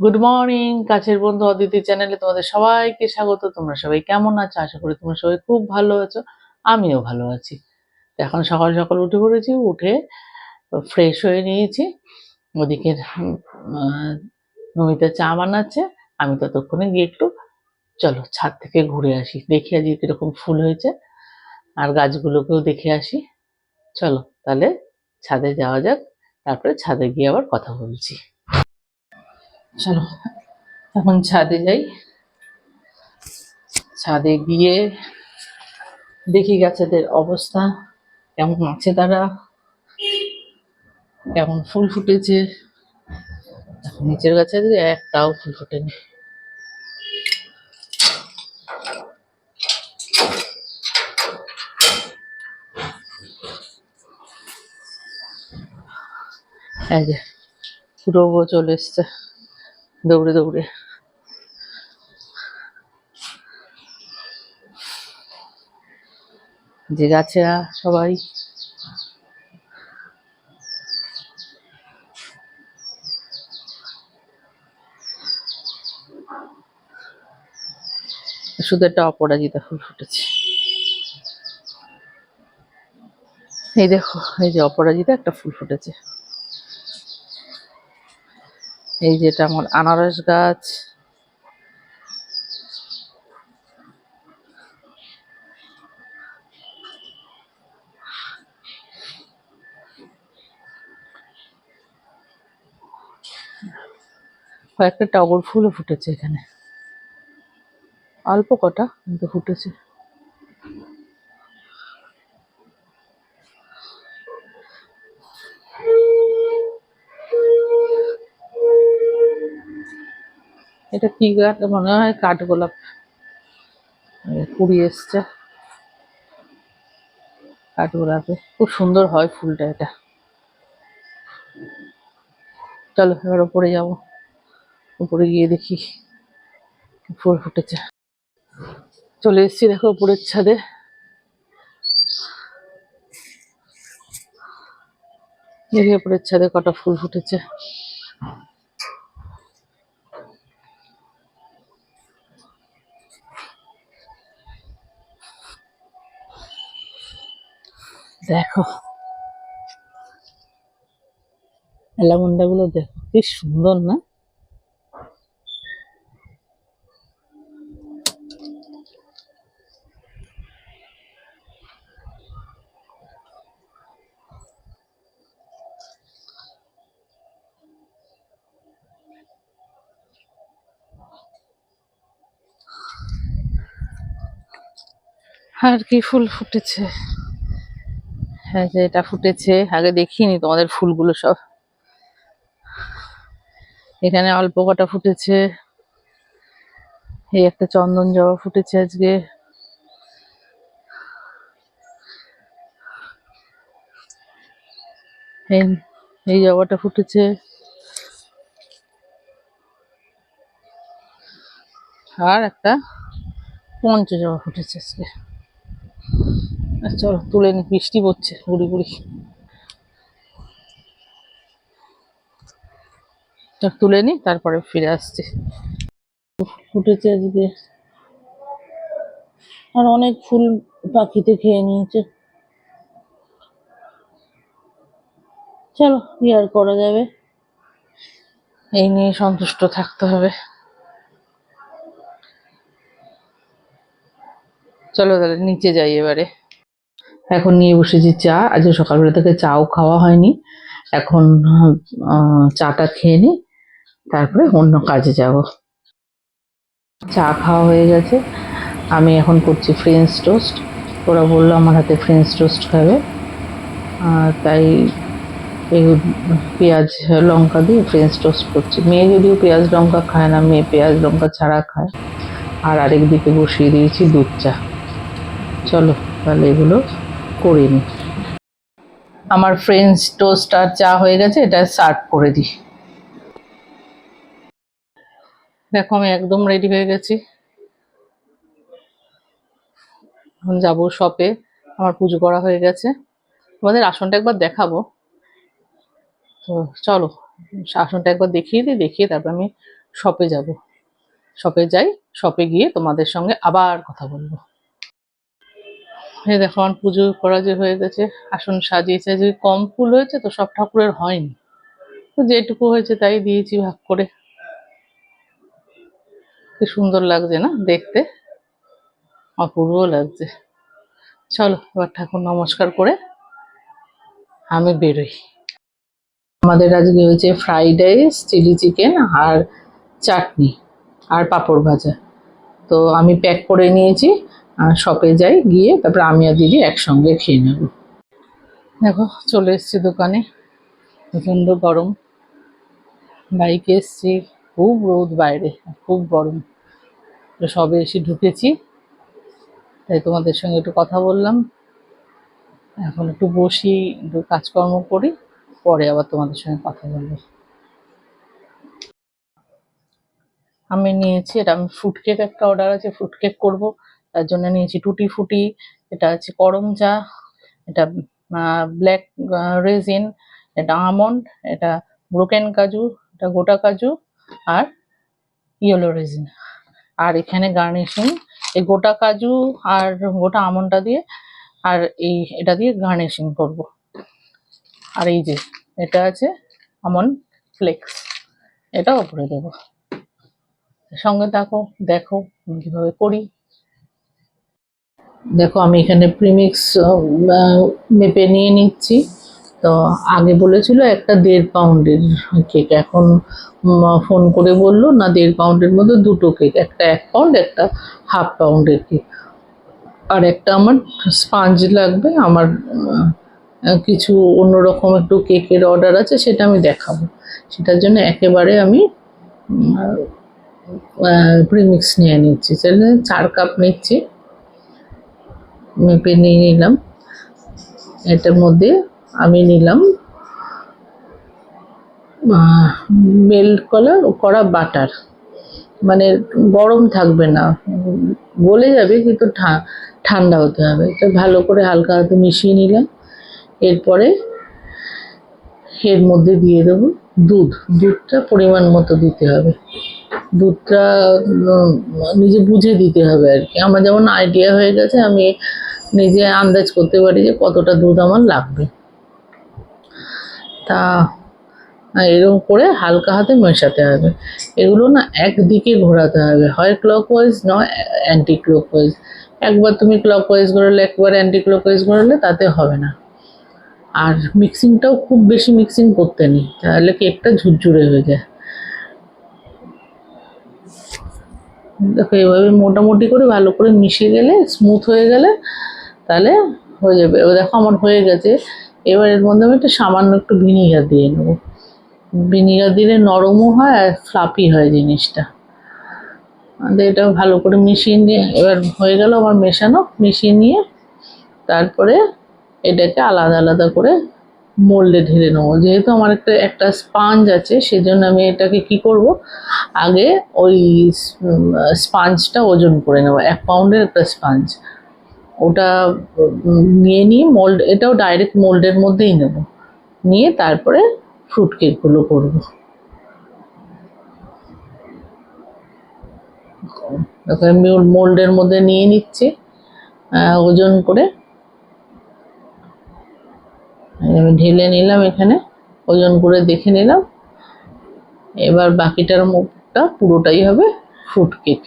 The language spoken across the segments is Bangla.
গুড মর্নিং কাছের বন্ধু অদিতি চ্যানেলে তোমাদের সবাইকে স্বাগত। তোমরা সবাই কেমন আছো? আশা করি তোমরা সবাই খুব ভালো আছো। আমিও ভালো আছি। এখন সকাল সকাল উঠে পড়েছি, উঠে ফ্রেশ হয়ে নিয়েছি। ওদিকে নমিতা চা বানাচ্ছে। আমি ততক্ষণে গিয়ে একটু, চলো, ছাদ থেকে ঘুরে আসি। দেখি আজকে কীরকম ফুল হয়েছে। আর গাছগুলোকেও দেখে আসি। চলো, তাহলে ছাদে যাওয়া যাক। তারপরে ছাদে গিয়ে আবার কথা বলছি। চলো, এখন ছাদে যাই। ছাদে গিয়ে দেখি গাছেদের অবস্থা, কেমন আছে তারা, কেমন ফুল ফুটেছে। নিচের গাছে একটাও ফুল ফোটেনি। এই যে, পুরো চলে এসছে। দৌড়ে দৌড়ে। যে গাছে সবাই। শুধু একটা অপরাজিতা ফুল ফুটেছে। এই দেখো, এই যে অপরাজিতা একটা ফুল ফুটেছে। এই যেটা আমার আনারস গাছ। কয়েকটা টগর ফুলও ফুটেছে এখানে। অল্প কটা কিন্তু ফুটেছে। এটা কি গাছ? মনে হয় কাঠগোলাপ কুড়ি এসছে। কাঠগোলাপে খুব সুন্দর হয় ফুলটা এটা। চলো, এবার উপরে যাব। উপরে গিয়ে দেখি ফুল ফুটেছে। চলে এসেছি দেখো উপরের ছাদে। দেখি উপরের ছাদে কটা ফুল ফুটেছে। দেখো। গুলো দেখো কি সুন্দর না? আর কি ফুল ফুটেছে। হ্যাঁ যে এটা ফুটেছে। আগে দেখিনি তোমাদের ফুলগুলো সব। এখানে অল্প কটা ফুটেছে। এই একটা চন্দন জবা ফুটেছে আজকে। এই জবাটা ফুটেছে। আর একটা পঞ্চ জবা ফুটেছে আজকে। চলো, তুলে নি, বৃষ্টি পড়ছে, গুড়ি গুড়ি। তুলে নি, তারপরে ফিরে আসছি। ফুটেছে আজকে। আর অনেক ফুল পাখিতে খেয়ে নিয়েছে। চলো, কি আর করা যাবে? এই নিয়ে সন্তুষ্ট থাকতে হবে। চলো তাহলে, নিচে যাই এবারে। এখন নিয়ে বসেছি চা। আজকে সকালবেলা থেকে চাও খাওয়া হয়নি। এখন চাটা খেয়ে নি। তারপরে অন্য কাজে যাব। চা খাওয়া হয়ে গেছে। আমি এখন করছি ফ্রেঞ্চ টোস্ট ওরা বলল আমার হাতে ফ্রেঞ্চ টোস্ট খাবে। আর তাই এই পেঁয়াজ, লঙ্কা দিয়ে ফ্রেঞ্চ টোস্ট করছি। মেয়ে যদিও পেঁয়াজ, লঙ্কা খায় না, মেয়ে পেঁয়াজ, লঙ্কা ছাড়া খায়। আর আরেক দিকে বসিয়ে দিয়েছি দুধ চা। চলো তাহলে এগুলো করে নিই আমার ফ্রেঞ্চ টোস্ট আর চা হয়ে গেছে, এটা সার্ভ করে দিই। দেখো, আমি একদম রেডি হয়ে গেছি। এখন যাব শপে আমার পুজো করা হয়ে গেছে। তোমাদের আসনটা একবার দেখাবো। তো চলো, আসনটা একবার দেখিয়ে দিই, দেখিয়ে তারপর আমি শপে যাব। শপে যাই শপে গিয়ে তোমাদের সঙ্গে আবার কথা বলব। এই দেখো আমার পুজো করা যে হয়ে গেছে, আসন সাজিয়েছে, যে কম ফুল হয়েছে তো সব ঠাকুরের হয়নি। তো যেটুকু হয়েছে তাই দিয়েছি ভাগ করে। কি সুন্দর লাগছে না দেখতে? অপূর্ব লাগছে। চলো, এবার ঠাকুর নমস্কার করে আমি বেরোই। আমাদের আজকে হয়েছে ফ্রাইড রাইস চিলি চিকেন আর চাটনি আর পাঁপড় ভাজা। তো আমি প্যাক করে নিয়েছি। শপে যাই, গিয়ে তারপরে আমি আর দিদি একসঙ্গে খেয়ে নেব। দেখো, চলে এসেছি দোকানে। প্রচণ্ড গরম। বাইকে এসছি, খুব রোদ বাইরে, খুব গরম। সবে এসে ঢুকেছি। তাই তোমাদের সঙ্গে একটু কথা বললাম। এখন একটু বসি, একটু কাজকর্ম করি, পরে আবার তোমাদের সঙ্গে কথা বলব। আমি নিয়েছি, এটা আমি ফ্রুট কেক একটা অর্ডার আছে ফ্রুট কেক করব। তার জন্য নিয়েছি টুটি ফুটি, এটা আছে করম চা, এটা ব্ল্যাক রেজিন এটা আমন্ড এটা ব্রোকেন কাজু, এটা গোটা কাজু আর ইয়েলো রেজিন আর এখানে গার্নিশিং এই গোটা কাজু আর গোটা আমন্ডটা দিয়ে আর এই, এটা দিয়ে গার্নিশিং করব। আর এই যে, এটা আছে আমন্ড ফ্লেক্স এটা ওপরে দেবো। সঙ্গে থাকো, দেখো কীভাবে করি। দেখো, আমি এখানে প্রিমিক্স মেপে নিয়ে নিচ্ছি। তো আগে বলেছিল একটা দেড় পাউন্ডের কেক এখন ফোন করে বলল, না, দেড় পাউন্ডের মধ্যে দুটো কেক একটা এক পাউন্ড একটা হাফ পাউন্ডের কেক আর একটা আমার স্পাঞ্জ লাগবে, আমার কিছু অন্যরকম একটু কেকের অর্ডার আছে, সেটা আমি দেখাবো। সেটার জন্য একেবারে আমি প্রিমিক্স নিয়ে নিচ্ছি। সেটা চার কাপ নিচ্ছি। মেপে নিয়ে নিলাম। এটার মধ্যে আমি নিলাম মেল্ট করা করা বাটার। মানে গরম থাকবে না, গলে যাবে কিন্তু ঠান্ডা হতে হবে। এটা ভালো করে হালকা হাতে মিশিয়ে নিলাম। এরপরে এর মধ্যে দিয়ে দেবো দুধ। দুধটা পরিমাণ মতো দিতে হবে। দুধটা নিজে বুঝে দিতে হবে আর কি। আমার যেমন আইডিয়া হয়ে গেছে, আমি নিজে আন্দাজ করতে পারি যে কতটা দুধ আমার লাগবে। তা এরকম করে হালকা হাতে মেশাতে হবে। এগুলো না একদিকে ঘোরাতে হবে। হয় ক্লকওয়াইজ নয় অ্যান্টি ক্লকওয়াইজ একবার তুমি ক্লকওয়াইজ ঘোরালে, একবার অ্যান্টি ক্লকওয়াইজ ঘোরালে তাতে হবে না। আর মিক্সিংটাও খুব বেশি মিক্সিং করতে নেই, তাহলে কেকটা ঝুরঝুরে হয়ে যায়। দেখো, এভাবে মোটামুটি করে ভালো করে মিশে গেলে স্মুথ হয়ে গেলে তাহলে হয়ে যাবে। এবার দেখো আমার হয়ে গেছে। এবার এর মধ্যে আমি একটু সামান্য একটু ভিনিগার দিয়ে নেব। ভিনিগার দিলে নরমও হয় আর ফ্লাপি হয় জিনিসটা। এটা ভালো করে মিশিয়ে নিয়ে, এবার হয়ে গেল আমার মেশানো। মিশিয়ে নিয়ে তারপরে এটাকে আলাদা আলাদা করে মোল্ডে ঢেলে নেব। যেহেতু আমার একটা একটা স্পাঞ্জ আছে, সেজন্য আমি এটাকে কি করব? আগে ওই স্পাঞ্জটা ওজন করে নেব। এক পাউন্ডের একটা স্পাঞ্জ ওটা নিয়ে নিয়ে মোল্ড এটাও ডাইরেক্ট মোল্ডের মধ্যেই নেব। নিয়ে তারপরে ফ্রুট কেকগুলো করব। মোল্ডের মধ্যে নিয়ে নিচ্ছি। ওজন করে। আমি ঢেলে নিলাম এখানে, ওজন করে দেখে নিলাম। এবার বাকিটার মুখটা পুরোটাই হবে ফ্রুট কেক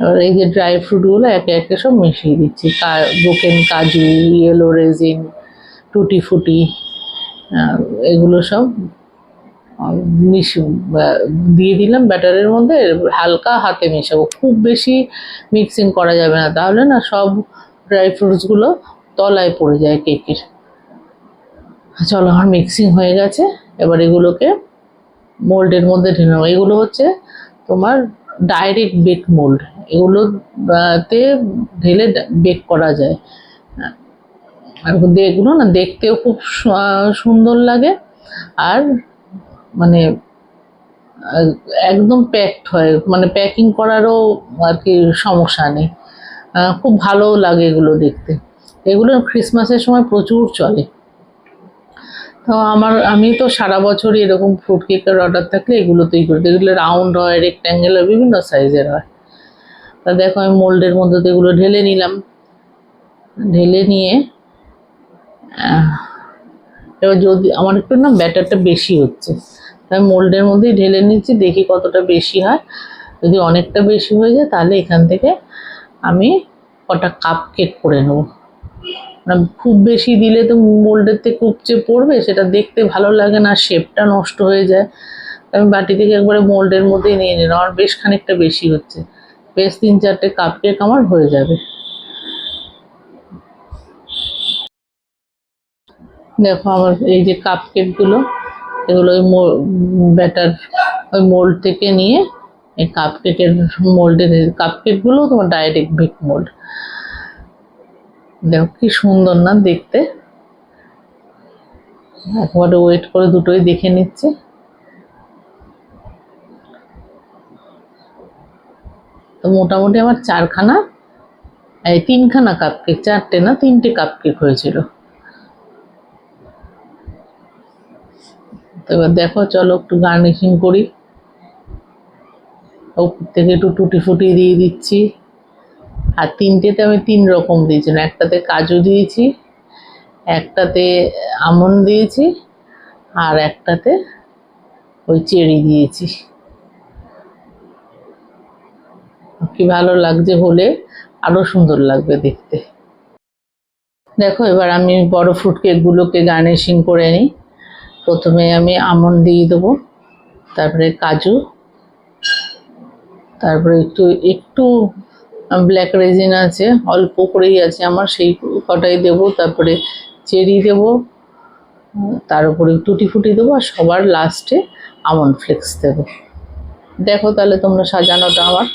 এবার এই যে ড্রাই ফ্রুটগুলো একে একে সব মিশিয়ে দিচ্ছি। ব্রোকেন কাজু ইয়েলো রেজিন টুটি ফুটি এগুলো সব মিশ দিয়ে দিলাম ব্যাটারের মধ্যে হালকা হাতে মেশাবো। খুব বেশি মিক্সিং করা যাবে না, তাহলে না সব ড্রাই ফ্রুটসগুলো তলায় পড়ে যায় কেকের। চলো আমার মিক্সিং হয়ে গেছে, এবার এগুলোকে মোল্ডের মধ্যে ঢেলে নেব। এগুলো হচ্ছে তোমার ডাইরেক্ট বেক মোল্ড এগুলো আহ, তে ঢেলে বেক করা যায়। আর এগুলো না দেখতেও খুব সুন্দর লাগে। আর মানে একদম প্যাকড হয়। মানে প্যাকিং করারও আর কি সমস্যা নেই। খুব ভালোও লাগে এগুলো দেখতে। এগুলো ক্রিসমাসের সময় প্রচুর চলে। তো আমার আমি তো সারা বছরই এরকম ফ্রুট কেকের অর্ডার থাকলে এগুলো তৈরি করি এগুলো রাউন্ড হয় রেক্ট্যাঙ্গেল হয় বিভিন্ন সাইজের হয়। তা দেখো আমি মোল্ডের মধ্যে এগুলো ঢেলে নিলাম। ঢেলে নিয়ে এবার যদি আমার একটু না ব্যাটারটা বেশি হচ্ছে, তাই মোল্ডের মধ্যেই ঢেলে নিচ্ছি, দেখি কতটা বেশি হয়। যদি অনেকটা বেশি হয়ে যায়, তাহলে এখান থেকে আমি কটা কাপ কেক করে নেব। মানে খুব বেশি দিলে তো মোল্ডের থেকে পড়বে, সেটা দেখতে ভালো লাগে না শেপটা নষ্ট হয়ে যায়। আমি বাটি থেকে একবারে মোল্ডের মধ্যেই নিয়ে নিলাম আমার বেশ খানিকটা বেশি হচ্ছে। বেশ তিন চারটে কাপ কেক আমার হয়ে যাবে। দেখো আমার এই যে কাপ কেকগুলো এগুলো ওই ব্যাটার ওই মোল্ড থেকে নিয়ে এই কাপ কেকের মোল্ডে কাপ কেকগুলো তোমার ডাইরেক্ট ভিক মোল্ড দেখো কি সুন্দর না দেখতে। একবারে ওয়েট করে দুটোই দেখে নিচ্ছে। তো মোটামুটি আমার চারখানা, এই তিনখানা কাপ কেক চারটে না তিনটে কাপ কেক হয়েছিল। তো এবার দেখো, চলো একটু গার্নিশিং করি। উপর থেকে একটু টুটি ফুটি দিয়ে দিচ্ছি। আর তিনটেতে আমি তিন রকম দিয়েছি, না একটাতে কাজু দিয়েছি, একটাতে আমন্ড দিয়েছি, আর একটাতে ওই চেরি দিয়েছি। কি ভালো লাগছে হলে আরও সুন্দর লাগবে দেখতে। দেখো, এবার আমি বড় ফ্রুট কেকগুলোকে গার্নিশিং করে নিই। প্রথমে আমি আমন্ড দিয়ে দেবো, তারপরে কাজু, তারপরে একটু একটু ব্ল্যাক রেজিন আছে, অল্প করেই আছে আমার, সেই কটাই দেবো, তারপরে চেরি দেবো, তার উপরে টুটি ফুটি দেবো, আর সবার লাস্টে আমন্ড ফ্লেক্স দেবো। দেখো তাহলে তোমরা সাজানোটা আমার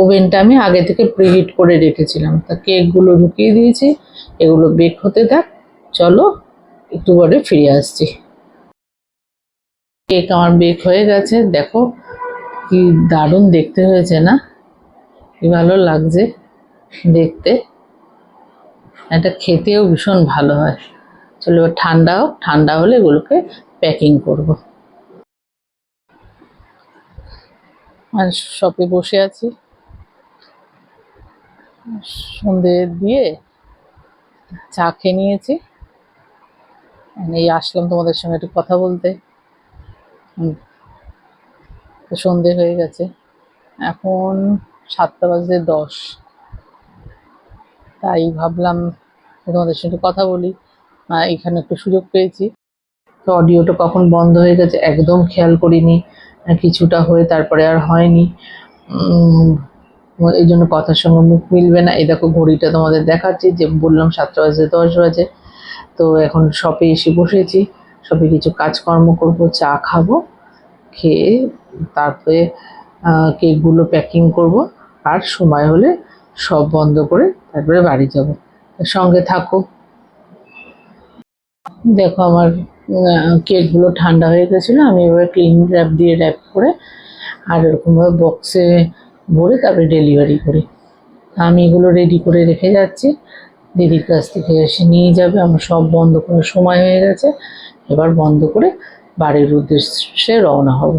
ওভেনটা আমি আগে থেকে প্রিহিট করে রেখেছিলাম। তা কেকগুলো ঢুকিয়ে দিয়েছি, এগুলো বেক হতে থাক, চলো একটু পরে ফিরে আসছি। কেক আমার বেক হয়ে গেছে, দেখো কি দারুণ দেখতে হয়েছে না? কি ভালো লাগছে দেখতে। এটা খেতেও ভীষণ ভালো হয়। চলো ঠান্ডা হোক, ঠান্ডা হলে এগুলোকে প্যাকিং করব। আর শপে বসে আছি। সন্ধে দিয়ে চা খেয়ে নিয়েছি। এই আসলাম তোমাদের সঙ্গে একটু কথা বলতে। তো সন্ধে হয়ে গেছে। এখন সাতটা বাজে দশ। তাই ভাবলাম তোমাদের সঙ্গে কথা বলি। এখানে একটু সুযোগ পেয়েছি। তো অডিওটা কখন বন্ধ হয়ে গেছে একদম খেয়াল করিনি। কিছুটা হয়ে তারপরে আর হয়নি। এই জন্য কথার সঙ্গে মুখ মিলবে না। এই দেখো ঘড়িটা তোমাদের দেখাচ্ছি, যে বললাম সাতটা বাজে, দশ বাজে। তো এখন শপে এসে বসেছি, শপে কিছু কাজকর্ম করব, চা খাব, খেয়ে তারপরে কেকগুলো প্যাকিং করব, আর সময় হলে সব বন্ধ করে তারপরে বাড়ি যাব। সঙ্গে থাকো। দেখো আমার কেকগুলো ঠান্ডা হয়ে গেছিল, আমি এবার ক্লিন র্যাপ দিয়ে র্যাপ করে, আর এরকমভাবে বক্সে ভরে তারপরে ডেলিভারি করি। আমি এগুলো রেডি করে রেখে যাচ্ছি। দিদির কাছ থেকে এসে নিয়ে যাবে। আমার সব বন্ধ করার সময় হয়ে গেছে। এবার বন্ধ করে বাড়ির উদ্দেশ্যে রওনা হব।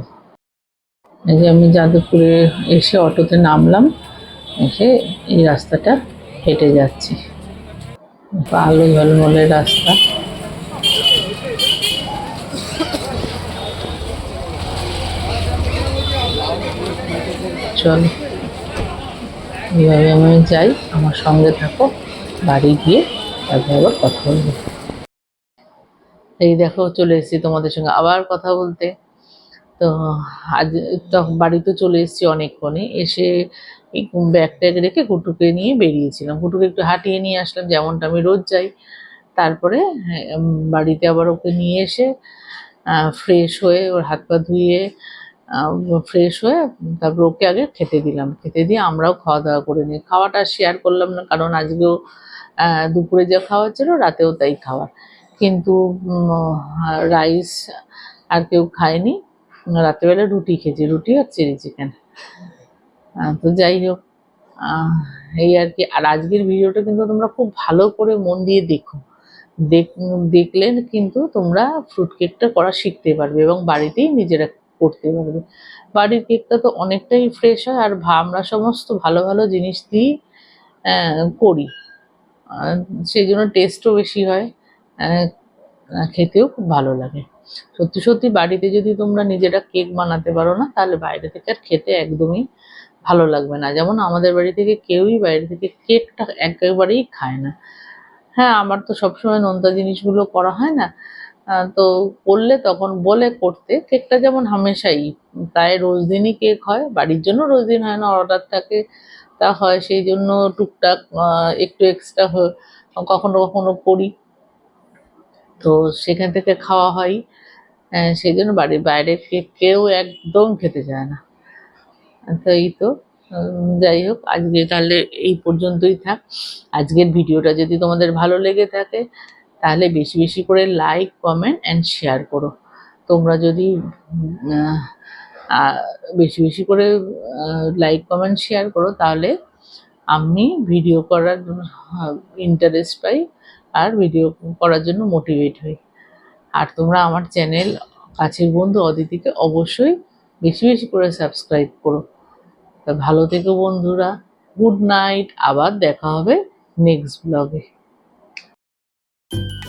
এই যে আমি যাদবপুরে এসে অটোতে নামলাম। এসে এই রাস্তাটা হেঁটে যাচ্ছি। আলো ঝলমলের রাস্তা। চলো। এইভাবে আমি যাই, আমার সঙ্গে থাকো, বাড়ি গিয়ে তারপরে আবার কথা বলব। এই দেখো, চলে এসেছি তোমাদের সঙ্গে আবার কথা বলতে। তো আজ তখন বাড়িতে চলে এসেছি অনেকক্ষণে এসে এই ব্যাগ ট্যাগ রেখে কুটুকে নিয়ে বেরিয়েছিলাম। কুটুকে একটু হাঁটিয়ে নিয়ে আসলাম, যেমনটা আমি রোজ যাই। তারপরে বাড়িতে আবার ওকে নিয়ে এসে ফ্রেশ হয়ে ওর হাত পা ধুয়ে ফ্রেশ হয়ে তারপর ওকে আগে খেতে দিলাম। খেতে দিয়ে আমরাও খাওয়া দাওয়া করে নিই খাওয়াটা শেয়ার করলাম না, কারণ আজকেও দুপুরে যা খাওয়া ছিল রাতেও তাই খাওয়া। কিন্তু রাইস আর কেউ খায়নি। রাত্রেবেলা রুটি খেয়েছি, রুটি আর চিলি চিকেন তো যাই হোক এই আর কি। আর আজকের ভিডিওটা কিন্তু তোমরা খুব ভালো করে মন দিয়ে দেখো। দেখ দেখলে কিন্তু তোমরা ফ্রুট কেকটা করা শিখতে পারবে এবং বাড়িতেই নিজেরা করতে পারবে বাড়ির কেকটা তো অনেকটাই ফ্রেশ হয়, আর আমরা সমস্ত ভালো ভালো জিনিস দিয়েই করি। সেই জন্য টেস্টও বেশি হয় খেতেও খুব ভালো লাগে। সত্যি সত্যি বাড়িতে যদি তোমরা নিজেরা কেক বানাতে পারো না, তাহলে বাইরে থেকে আর খেতে একদমই ভালো লাগবে না। যেমন আমাদের বাড়ি থেকে কেউই বাইরে থেকে কেকটা একেবারেই খায় না। হ্যাঁ আমার তো সবসময় নোনতা জিনিসগুলো করা হয় না তো করলে তখন বলে করতে কেকটা যেমন হামেশাই, প্রায় রোজ দিনই কেক হয়, বাড়ির জন্য রোজ দিন হয় না, অর্ডার থাকে, তা হয়, সেই জন্য টুকটাক একটু এক্সট্রা কখনো কখনো করি। তো সেখান থেকে খাওয়া হয় সেই জন্য বাড়ির বাইরের কেক কেউ একদম খেতে চায় না। তো এই তো যাই হোক, আজকে তাহলে এই পর্যন্তই থাক। আজকের ভিডিওটা যদি তোমাদের ভালো লেগে থাকে তাহলে বেশি বেশি করে লাইক কমেন্ট অ্যান্ড শেয়ার করো। তোমরা যদি বেশি বেশি করে লাইক কমেন্ট শেয়ার করো, তাহলে আমি ভিডিও করার ইন্টারেস্ট পাই আর ভিডিও করার জন্য মোটিভেট হই। আর তোমরা আমার চ্যানেল কাছের বন্ধু অদিতিকে অবশ্যই বেশি বেশি করে সাবস্ক্রাইব করো। তা ভালো থেকো বন্ধুরা। গুড নাইট আবার দেখা হবে নেক্সট ব্লগে you